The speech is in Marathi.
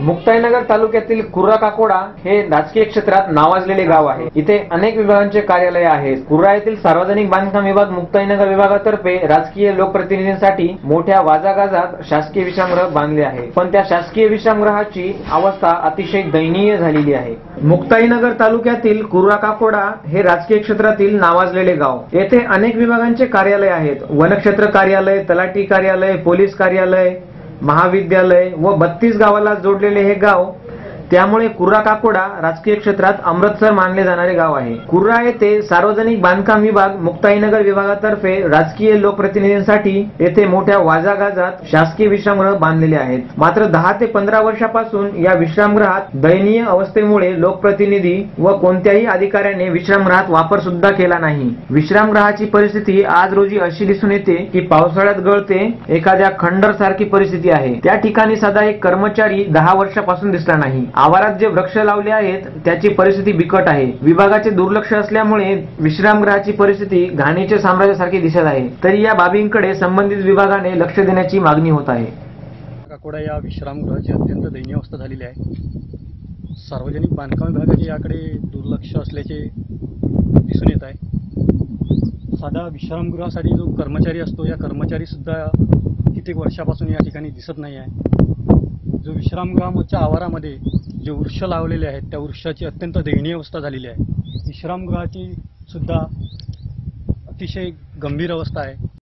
मुक्ताईनगर तालुक्यातील कुर्रा काकोडा हे राजकीय क्षेत्रात नावाजलेले गाव आहे. इथे अनेक विभागांचे कार्यालय आहेत. कुर्रा येथील सार्वजनिक बांधकाम विभाग मुक्ताईनगर विभागातर्फे राजकीय लोकप्रतिनिधींसाठी मोठ्या वाजागाजात शासकीय विश्रामगृह बांधले आहे. पण त्या शासकीय विश्रामगृहाची अवस्था अतिशय दयनीय झालेली आहे. मुक्ताईनगर तालुक्यातील कुर्रा काकोडा हे राजकीय क्षेत्रातील नावाजलेले गाव. येथे अनेक विभागांचे कार्यालय आहेत. वनक्षेत्र कार्यालय तलाठी कार्यालय पोलीस कार्यालय महाविद्यालय व बत्तीस गावाला जोडलेले हे गाव त्यामुळे कुर्रा काकोडा राजकीय क्षेत्रात अमृतसर मानले जाणारे गाव आहे. कुर्रा येथे सार्वजनिक बांधकाम विभाग मुक्ताईनगर विभागातर्फे राजकीय लोकप्रतिनिधींसाठी येथे मोठ्या वाजागाजात शासकीय विश्रामगृह बांधलेले आहेत. मात्र दहा ते पंधरा वर्षापासून या विश्रामगृहात दयनीय अवस्थेमुळे लोकप्रतिनिधी व कोणत्याही अधिकाऱ्याने विश्रामगृहात वापर सुद्धा केला नाही. विश्रामगृहाची परिस्थिती आज रोजी अशी दिसून येते की पावसाळ्यात गळते एखाद्या खंडर सारखी परिस्थिती आहे. त्या ठिकाणी सदा एक कर्मचारी दहा वर्षापासून दिसला नाही. आवारात जे वृक्ष लावले आहेत त्याची परिस्थिती बिकट आहे. विभागाचे दुर्लक्ष असल्यामुळे विश्रामगृहाची परिस्थिती घाणीच्या साम्राज्यासारखी दिसत आहे. तरी या बाबींकडे संबंधित विभागाने लक्ष देण्याची मागणी होत आहे. काकोडा या विश्रामगृहाची अत्यंत दयनीय अवस्था झालेली आहे. सार्वजनिक बांधकाम विभागाचे याकडे दुर्लक्ष असल्याचे दिसून येत आहे. साधा विश्रामगृहासाठी जो कर्मचारी असतो या कर्मचारीसुद्धा कित्येक वर्षापासून या ठिकाणी दिसत नाही आहे. जो विश्रामगृहाच्या आवारामध्ये जे वृक्ष लावलेले आहेत त्या वृक्षाची अत्यंत दयनीय अवस्था झालेली आहे. विश्रामगृहाची सुद्धा अतिशय गंभीर अवस्था आहे.